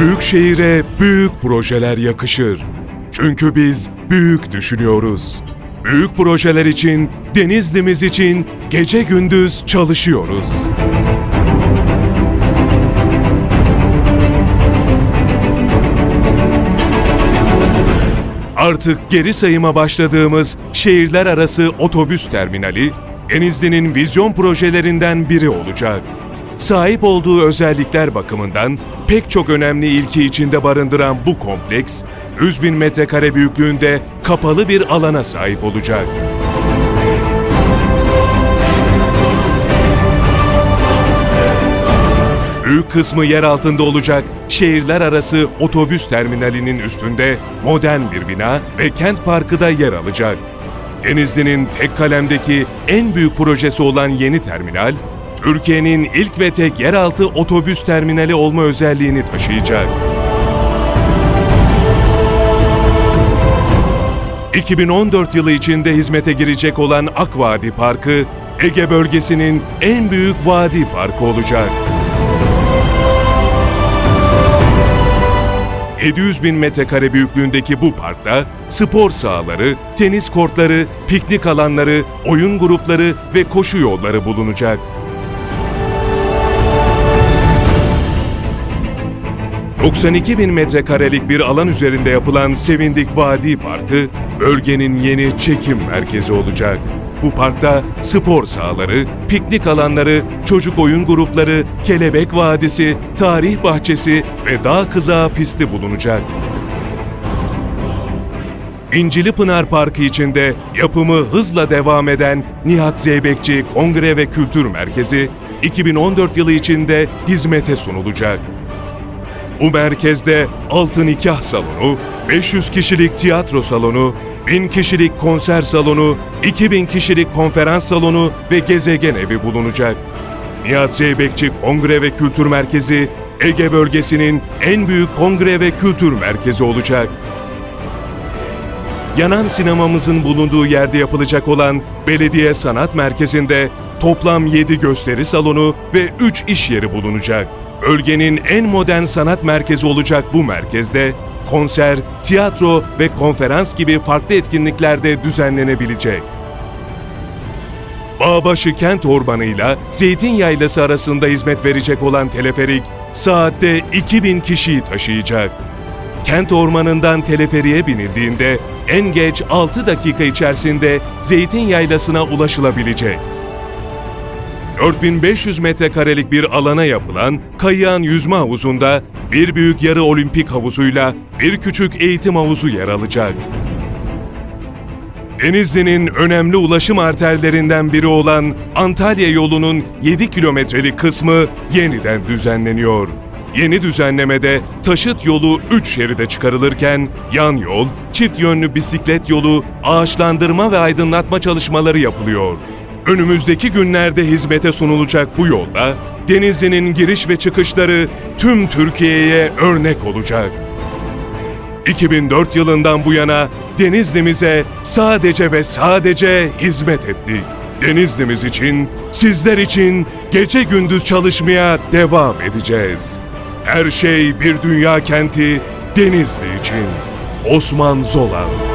Büyük şehire büyük projeler yakışır. Çünkü biz büyük düşünüyoruz. Büyük projeler için, Denizli'miz için gece gündüz çalışıyoruz. Artık geri sayıma başladığımız şehirler arası otobüs terminali, Denizli'nin vizyon projelerinden biri olacak. Sahip olduğu özellikler bakımından pek çok önemli ilki içinde barındıran bu kompleks, 100 bin metrekare büyüklüğünde kapalı bir alana sahip olacak. Büyük kısmı yer altında olacak şehirler arası otobüs terminalinin üstünde modern bir bina ve kent parkı da yer alacak. Denizli'nin tek kalemdeki en büyük projesi olan yeni terminal, Türkiye'nin ilk ve tek yeraltı otobüs terminali olma özelliğini taşıyacak. 2014 yılı içinde hizmete girecek olan Akvadi Parkı, Ege bölgesinin en büyük vadi parkı olacak. 700 bin metrekare büyüklüğündeki bu parkta spor sahaları, tenis kortları, piknik alanları, oyun grupları ve koşu yolları bulunacak. ...92 bin metrekarelik bir alan üzerinde yapılan Sevindik Vadi Parkı... ...bölgenin yeni çekim merkezi olacak. Bu parkta spor sahaları, piknik alanları, çocuk oyun grupları, kelebek vadisi, tarih bahçesi ve dağ kızağı pisti bulunacak. İncili Pınar Parkı içinde yapımı hızla devam eden Nihat Zeybekçi Kongre ve Kültür Merkezi 2014 yılı içinde hizmete sunulacak. Bu merkezde altın nikah salonu, 500 kişilik tiyatro salonu, 1000 kişilik konser salonu, 2000 kişilik konferans salonu ve gezegen evi bulunacak. Nihat Zeybekçi Kongre ve Kültür Merkezi, Ege bölgesinin en büyük kongre ve kültür merkezi olacak. Yanan sinemamızın bulunduğu yerde yapılacak olan Belediye Sanat Merkezi'nde toplam 7 gösteri salonu ve 3 iş yeri bulunacak. Bölgenin en modern sanat merkezi olacak bu merkezde konser, tiyatro ve konferans gibi farklı etkinliklerde düzenlenebilecek. Bağbaşı Kent Ormanı ile Zeytin Yaylası arasında hizmet verecek olan teleferik, saatte 2000 kişiyi taşıyacak. Kent ormanından teleferiye binildiğinde en geç 6 dakika içerisinde Zeytin Yaylası'na ulaşılabilecek. 4500 metrekarelik bir alana yapılan Kayıhan Yüzme Havuzu'nda bir büyük yarı olimpik havuzuyla bir küçük eğitim havuzu yer alacak. Denizli'nin önemli ulaşım arterlerinden biri olan Antalya yolunun 7 kilometrelik kısmı yeniden düzenleniyor. Yeni düzenlemede taşıt yolu 3 şeride çıkarılırken yan yol, çift yönlü bisiklet yolu, ağaçlandırma ve aydınlatma çalışmaları yapılıyor. Önümüzdeki günlerde hizmete sunulacak bu yolda Denizli'nin giriş ve çıkışları tüm Türkiye'ye örnek olacak. 2004 yılından bu yana Denizli'mize sadece ve sadece hizmet ettik. Denizli'miz için, sizler için gece gündüz çalışmaya devam edeceğiz. Her şey bir dünya kenti Denizli için. Osman Zolan